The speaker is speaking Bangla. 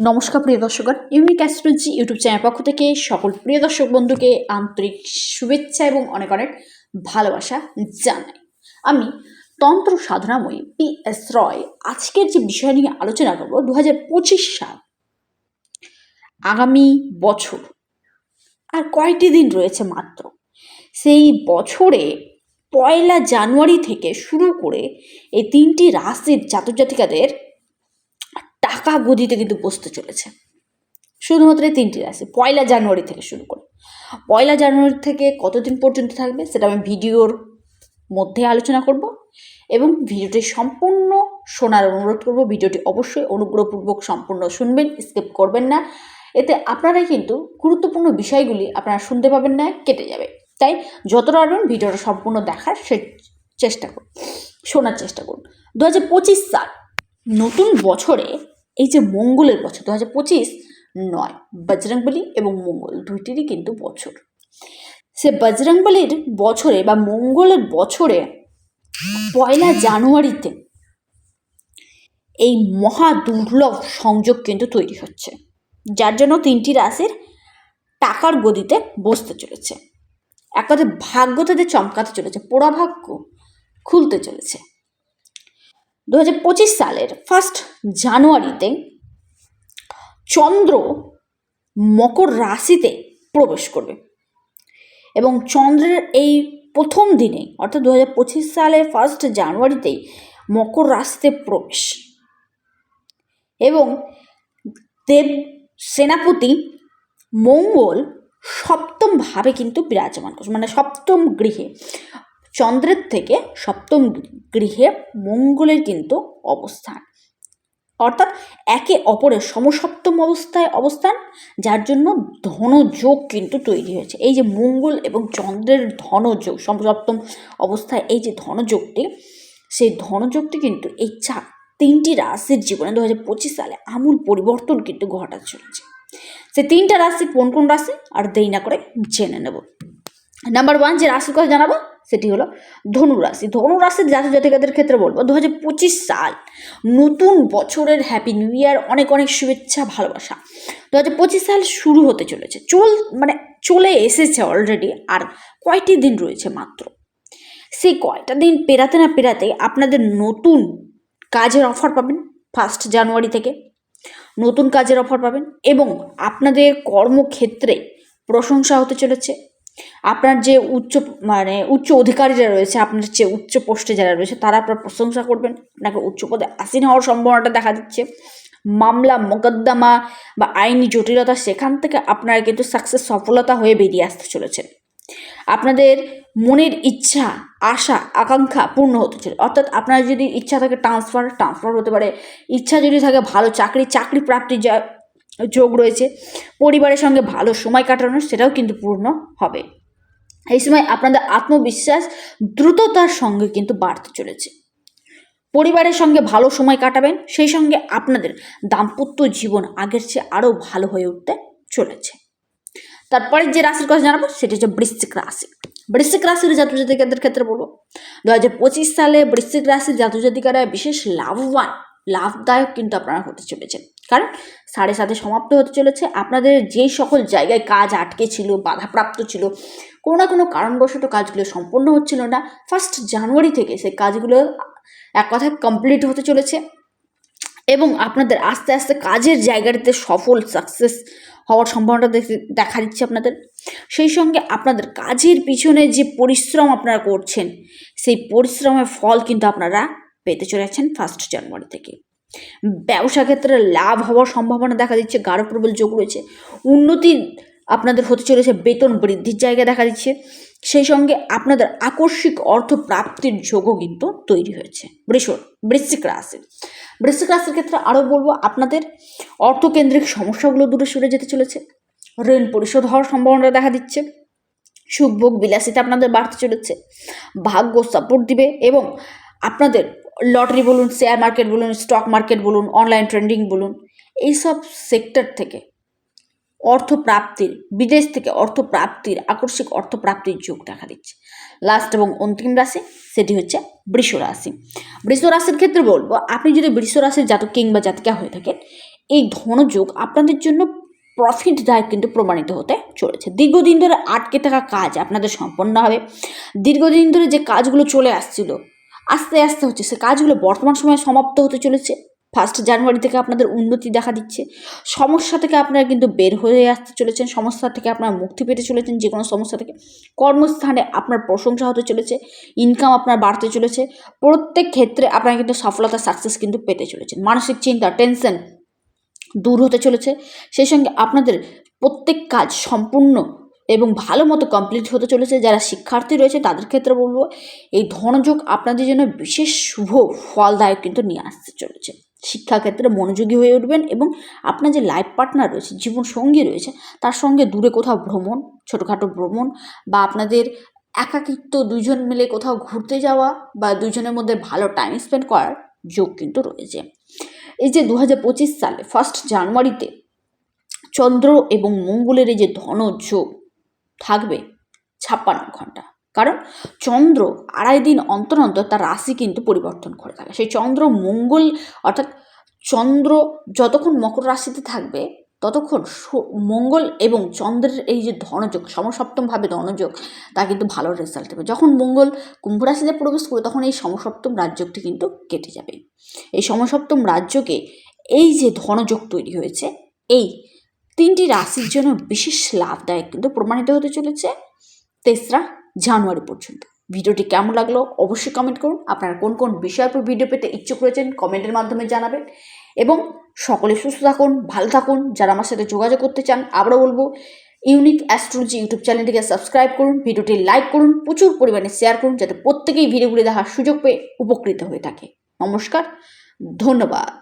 নমস্কার, প্রিয় দর্শকগণ। ইউনিক অ্যাস্ট্রোলজি ইউটিউব চ্যানেল পক্ষ থেকে সকল প্রিয় দর্শক বন্ধুকে আন্তরিক শুভেচ্ছা এবং অনেক অনেক ভালোবাসা জানাই। আমি তন্ত্র সাধনাময়ী পি এস রয় আজকের যে বিষয় নিয়ে আলোচনা করব দু হাজার পঁচিশ সাল, আগামী বছর, আর কয়টি দিন রয়েছে মাত্র? সেই বছরে পয়লা জানুয়ারি থেকে শুরু করে এই তিনটি রাশির জাতক জাতিকাদের টাকা গদিতে কিন্তু বসতে চলেছে। শুধুমাত্র এই তিনটি রাশি, পয়লা জানুয়ারি থেকে শুরু করে। পয়লা জানুয়ারি থেকে কতদিন পর্যন্ত থাকবে সেটা আমি ভিডিওর মধ্যে আলোচনা করব এবং ভিডিওটি সম্পূর্ণ শোনার অনুরোধ করব। ভিডিওটি অবশ্যই অনুগ্রহপূর্বক সম্পূর্ণ শুনবেন, স্কিপ করবেন না। এতে আপনারাই কিন্তু গুরুত্বপূর্ণ বিষয়গুলি আপনারা শুনতে পাবেন না, কেটে যাবে। তাই যতটা পারবেন ভিডিওটা সম্পূর্ণ দেখার সে চেষ্টা করুন, শোনার চেষ্টা করুন। দু হাজার পঁচিশ সাল, নতুন বছরে এই যে মঙ্গলের বছর দু হাজার পঁচিশ নয় বজরংবলী এবং মঙ্গল দুইটিরই কিন্তু বছর। সে বজরংবলীর বছরে বা মঙ্গলের বছরে পয়লা জানুয়ারিতে এই মহা দুর্লভ সংযোগ কিন্তু তৈরি হচ্ছে, যার জন্য তিনটি রাশির টাকার গদিতে বসতে চলেছে। এক কথায় ভাগ্য তাদের চমকাতে চলেছে, পোড়া ভাগ্য খুলতে চলেছে। দু হাজার পঁচিশ সালের ফার্স্ট জানুয়ারিতে চন্দ্র মকর রাশিতে প্রবেশ করবে। এবং চন্দ্রের এই প্রথম দিনে, অর্থাৎ দু হাজার পঁচিশ সালের ফার্স্ট জানুয়ারিতেই মকর রাশিতে প্রবেশ। এবং দেব সেনাপতি মঙ্গল সপ্তম ভাবে কিন্তু বিরাজমান করছে মানে সপ্তম গৃহে। চন্দ্রের থেকে সপ্তম গৃহে মঙ্গলের কিন্তু অবস্থান। অর্থাৎ একে অপরের সমসপ্তম অবস্থায় অবস্থান, যার জন্য ধনযোগ কিন্তু তৈরি হয়েছে। এই যে মঙ্গল এবং চন্দ্রের ধনযোগ, সমসপ্তম অবস্থায় এই যে ধনযোগটি, সেই ধনযোগটি কিন্তু এই চা, তিনটি রাশির জীবনে দু হাজার পঁচিশ সালে আমূল পরিবর্তন কিন্তু ঘটা চলেছে। সে তিনটা রাশি কোন কোন রাশি? আর দেরি না করে জেনে নেব। নাম্বার ওয়ান যে রাশির কথা জানাব সেটি হলো ধনু রাশি ধনু রাশির জাতক জাতিকাদের ক্ষেত্রে বলব দু হাজার পঁচিশ সাল নতুন বছরের হ্যাপি নিউ ইয়ার অনেক অনেক শুভেচ্ছা, ভালোবাসা। দু হাজার পঁচিশ সাল শুরু হতে চলেছে। চল মানে চলে এসেছে অলরেডি আর কয়টি দিন রয়েছে মাত্র? সেই কয়টা দিন পেরাতে না পেরাতে আপনাদের নতুন কাজের অফার পাবেন ফার্স্ট জানুয়ারি থেকে। নতুন কাজের অফার পাবেন এবং আপনাদের কর্মক্ষেত্রে প্রশংসা হতে চলেছে। আপনার যে উচ্চ মানে উচ্চ অধিকারীরা রয়েছে, আপনার যে উচ্চ পোস্টে যারা রয়েছে, তারা আপনার প্রশংসা করবেন। আপনাকে উচ্চ পদে আসীন হওয়ার সম্ভাবনাটা দেখা দিচ্ছে। মামলা, মোকদ্দমা বা আইনি জটিলতা সেখান থেকে আপনারা কিন্তু সাকসেস সফলতা হয়ে বেরিয়ে আসতে চলেছে। আপনাদের মনের ইচ্ছা, আশা, আকাঙ্ক্ষা পূর্ণ হতে চলে অর্থাৎ আপনার যদি ইচ্ছা থাকে ট্রান্সফার ট্রান্সফার হতে পারে। ইচ্ছা যদি থাকে ভালো চাকরি চাকরি প্রাপ্তির যা যোগ রয়েছে। পরিবারের সঙ্গে ভালো সময় কাটানো সেটাও কিন্তু পূর্ণ হবে। এই সময় আপনাদের আত্মবিশ্বাস দ্রুততার সঙ্গে কিন্তু বাড়তে চলেছে। পরিবারের সঙ্গে ভালো সময় কাটাবেন, সেই সঙ্গে আপনাদের দাম্পত্য জীবন আগের চেয়ে আরও ভালো হয়ে উঠতে চলেছে। তারপরে যে রাশির কথা জানাব, সেটি হচ্ছে বৃশ্চিক রাশি। বৃশ্চিক রাশির জাতজাতিকাদের ক্ষেত্রে বলব দু হাজার পঁচিশ সালে বৃশ্চিক রাশির জাতজাতিকারা বিশেষ লাভবান, লাভদায়ক কিন্তু আপনারা হতে চলেছেন। কারণ সাড়ে সাথে সমাপ্ত হতে চলেছে। আপনাদের যেই সকল জায়গায় কাজ আটকে ছিল, বাধাপ্রাপ্ত ছিল, কোনো না কোনো কারণবশত কাজগুলো সম্পূর্ণ হচ্ছিল না ফার্স্ট জানুয়ারি থেকে সেই কাজগুলো এক কথায় কমপ্লিট হতে চলেছে এবং আপনাদের আস্তে আস্তে কাজের জায়গাটিতে সফল সাকসেস হওয়ার সম্ভাবনাটা দেখা দিচ্ছে আপনাদের। সেই সঙ্গে আপনাদের কাজের পিছনে যে পরিশ্রম আপনারা করছেন, সেই পরিশ্রমের ফল কিন্তু আপনারা পেতে চলেছেন ফার্স্ট জানুয়ারি থেকে। ব্যবসা ক্ষেত্রে লাভ হওয়ার সম্ভাবনা দেখা দিচ্ছে, গাঢ় প্রবল যোগ রয়েছে। উন্নতি আপনাদের হতে চলেছে, বেতন বৃদ্ধির জায়গা দেখা দিচ্ছে। সেই সঙ্গে আপনাদের আকস্মিক অর্থ প্রাপ্তির যোগও কিন্তু তৈরি হয়েছে। বৃষ বৃশ্চিক রাশি। বৃশ্চিক রাশির ক্ষেত্রে আরও বলব, আপনাদের অর্থকেন্দ্রিক সমস্যাগুলো দূরে সরে যেতে চলেছে। ঋণ পরিশোধ হওয়ার সম্ভাবনা দেখা দিচ্ছে। সুখভোগ বিলাসিতা আপনাদের বাড়তে চলেছে। ভাগ্য সাপোর্ট দিবে এবং আপনাদের লটারি বলুন শেয়ার মার্কেট বলুন স্টক মার্কেট বলুন অনলাইন ট্রেন্ডিং বলুন, এইসব সেক্টর থেকে অর্থ প্রাপ্তির বিদেশ থেকে অর্থ প্রাপ্তির আকস্মিক অর্থ প্রাপ্তির যোগ দেখা দিচ্ছে। লাস্ট এবং অন্তিম রাশি, সেটি হচ্ছে বৃষ রাশি। বৃষ রাশির ক্ষেত্রে বলব, আপনি যদি বৃষ রাশির জাতক কিংবা জাতিকা হয়ে থাকেন, এই ধনযোগ আপনাদের জন্য প্রফিটদায়ক কিন্তু প্রমাণিত হতে চলেছে। দীর্ঘদিন ধরে আটকে থাকা কাজ আপনাদের সম্পন্ন হবে। দীর্ঘদিন ধরে যে কাজগুলো চলে আসছিল আস্তে আস্তে হচ্ছে। সে কাজগুলো বর্তমান সময়ে সমাপ্ত হতে চলেছে। ফার্স্ট জানুয়ারি থেকে আপনাদের উন্নতি দেখা দিচ্ছে। সমস্যা থেকে আপনারা কিন্তু বের হয়ে আসতে চলেছেন। সমস্যা থেকে আপনারা মুক্তি পেতে চলেছেন যে কোনো সমস্যা থেকে। কর্মস্থানে আপনার প্রশংসা হতে চলেছে। ইনকাম আপনার বাড়তে চলেছে। প্রত্যেক ক্ষেত্রে আপনারা কিন্তু সফলতা সাকসেস কিন্তু পেতে চলেছেন। মানসিক চিন্তা টেনশন দূর হতে চলেছে। সেই সঙ্গে আপনাদের প্রত্যেক কাজ সম্পূর্ণ এবং ভালো মতো কমপ্লিট হতে চলেছে। যারা শিক্ষার্থী রয়েছে, তাদের ক্ষেত্রে বলব, এই ধনযোগ আপনাদের জন্য বিশেষ শুভ ফলদায়ক কিন্তু নিয়ে আসতে চলেছে। শিক্ষাক্ষেত্রে মনোযোগী হয়ে উঠবেন এবং আপনার যে লাইফ পার্টনার রয়েছে জীবন সঙ্গী রয়েছে, তার সঙ্গে দূরে কোথাও ভ্রমণ, ছোটোখাটো ভ্রমণ বা আপনাদের একাকিত্ব দুজন মিলে কোথাও ঘুরতে যাওয়া বা দুজনের মধ্যে ভালো টাইম স্পেন্ড করার যোগ কিন্তু রয়েছে। এই যে দু সালে ফার্স্ট জানুয়ারিতে চন্দ্র এবং মঙ্গলের এই যে ধনযোগ থাকবে ছাপ্পান্ন ঘণ্টা। কারণ চন্দ্র আড়াই দিন অন্তর অন্তর তার রাশি কিন্তু পরিবর্তন করে থাকে। সেই চন্দ্র মঙ্গল অর্থাৎ চন্দ্র যতক্ষণ মকর রাশিতে থাকবে, ততক্ষণ মঙ্গল এবং চন্দ্রের এই যে ধনযোগ সমসপ্তমভাবে ধনযোগ, তা কিন্তু ভালো রেজাল্ট দেবে। যখন মঙ্গল কুম্ভ রাশিতে প্রবেশ করবে, তখন এই সমসপ্তম রাজ্যটি কিন্তু কেটে যাবে। এই সমসপ্তম রাজ্যকে এই যে ধনযোগ তৈরি হয়েছে, এই তিনটি রাশির জন্য বিশেষ লাভদায়ক কিন্তু প্রমাণিত হতে চলেছে তেসরা জানুয়ারি পর্যন্ত। ভিডিওটি কেমন লাগল অবশ্যই কমেন্ট করুন। আপনারা কোন কোন বিষয়ের উপর ভিডিও পেতে ইচ্ছুক রয়েছেন কমেন্টের মাধ্যমে জানাবেন। এবং সকলে সুস্থ থাকুন, ভালো থাকুন। যারা আমার সাথে যোগাযোগ করতে চান, আবারও বলব ইউনিক অ্যাস্ট্রোলজি ইউটিউব চ্যানেলটিকে সাবস্ক্রাইব করুন, ভিডিওটি লাইক করুন, প্রচুর পরিমাণে শেয়ার করুন, যাতে প্রত্যেকেই ভিডিওগুলি দেখার সুযোগ পেয়ে উপকৃত হয়ে থাকে। নমস্কার, ধন্যবাদ।